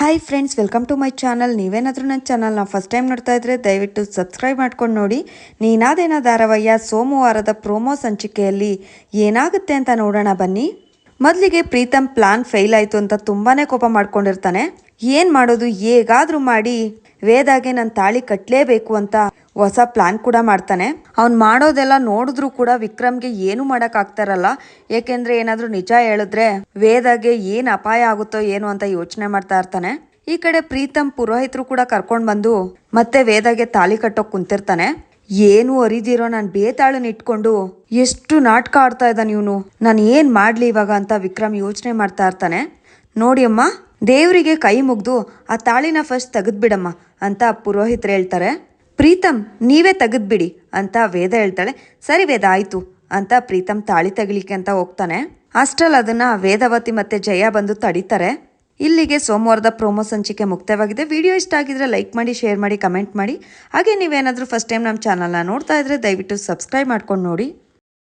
Hi friends welcome to my channel ನೀವೇನಾದರೂ ನನ್ನ ಚಾನಲ್ನ ಫಸ್ಟ್ ಟೈಮ್ ನೋಡ್ತಾ ಇದ್ರೆ ದಯವಿಟ್ಟು ಸಬ್ಸ್ಕ್ರೈಬ್ ಮಾಡ್ಕೊಂಡು ನೋಡಿ. ನೀನಾದೇನ ಧಾರಾವಾಹಿಯ ಸೋಮವಾರದ ಪ್ರೋಮೋ ಸಂಚಿಕೆಯಲ್ಲಿ ಏನಾಗುತ್ತೆ ಅಂತ ನೋಡೋಣ ಬನ್ನಿ. ಮೊದಲಿಗೆ ಪ್ರೀತಮ್ ಪ್ಲಾನ್ ಫೇಲ್ ಆಯಿತು ಅಂತ ತುಂಬಾನೇ ಕೋಪ ಮಾಡ್ಕೊಂಡಿರ್ತಾನೆ. ಏನು ಮಾಡೋದು ಹೇಗಾದರೂ ಮಾಡಿ. ವೇದಾಗೆ ನನ್ನ ತಾಳಿ ಕಟ್ಟಲೇಬೇಕು ಅಂತ ಹೊಸ ಪ್ಲಾನ್ ಕೂಡ ಮಾಡ್ತಾನೆ. ಅವ್ನು ಮಾಡೋದೆಲ್ಲ ನೋಡಿದ್ರು ಕೂಡ ವಿಕ್ರಮ್ಗೆ ಏನು ಮಾಡಕ್ ಆಗ್ತಾರಲ್ಲ. ಏಕೆಂದ್ರೆ ಏನಾದ್ರೂ ನಿಜ ಹೇಳಿದ್ರೆ ವೇದಾಗೆ ಏನ್ ಅಪಾಯ ಆಗುತ್ತೋ ಏನು ಅಂತ ಯೋಚನೆ ಮಾಡ್ತಾ ಇರ್ತಾನೆ. ಈ ಕಡೆ ಪ್ರೀತಮ್ ಪುರೋಹಿತರು ಕೂಡ ಕರ್ಕೊಂಡು ಬಂದು ಮತ್ತೆ ವೇದಾಗೆ ತಾಳಿ ಕಟ್ಟೋಕ್ ಕುಂತಿರ್ತಾನೆ. ಏನು ಅರಿದಿರೋ ನಾನು ಬೇತಾಳನ್ನ ಇಟ್ಕೊಂಡು ಎಷ್ಟು ನಾಟಕ ಆಡ್ತಾ ಇದ್ದಾನೆ ಇವನು. ನಾನು ಏನ್ ಮಾಡ್ಲಿ ಇವಾಗ ಅಂತ ವಿಕ್ರಮ್ ಯೋಚನೆ ಮಾಡ್ತಾ ಇರ್ತಾನೆ. ನೋಡಿ ಅಮ್ಮ, ದೇವರಿಗೆ ಕೈ ಮುಗ್ದು ಆ ತಾಳಿನ ಫಸ್ಟ್ ತೆಗೆದ್ಬಿಡಮ್ಮ ಅಂತ ಪುರೋಹಿತರು ಹೇಳ್ತಾರೆ. ಪ್ರೀತಮ್ ನೀವೇ ತೆಗೆದ್ಬಿಡಿ ಅಂತ ವೇದ ಹೇಳ್ತಾಳೆ. ಸರಿ ವೇದ, ಆಯ್ತು ಅಂತ ಪ್ರೀತಮ್ ತಾಳಿ ತೆಗಿಲಿಕ್ಕೆ ಅಂತ ಹೋಗ್ತಾನೆ. ಅಷ್ಟ್ರಲ್ಲಿ ಅದನ್ನ ವೇದವತಿ ಮತ್ತೆ ಜಯ ಬಂದು ತಡೀತಾರೆ. ಇಲ್ಲಿಗೆ ಸೋಮವಾರದ ಪ್ರೋಮೋ ಸಂಚಿಕೆ ಮುಕ್ತವಾಗಿದೆ. ವಿಡಿಯೋ ಇಷ್ಟ ಆಗಿದ್ರೆ ಲೈಕ್ ಮಾಡಿ, ಶೇರ್ ಮಾಡಿ, ಕಮೆಂಟ್ ಮಾಡಿ. ಹಾಗೆ ನೀವೇನಾದರೂ ಫಸ್ಟ್ ಟೈಮ್ ನಮ್ಮ ಚಾನಲ್ನ ನೋಡ್ತಾ ಇದ್ರೆ ದಯವಿಟ್ಟು ಸಬ್ಸ್ಕ್ರೈಬ್ ಮಾಡ್ಕೊಂಡು ನೋಡಿ.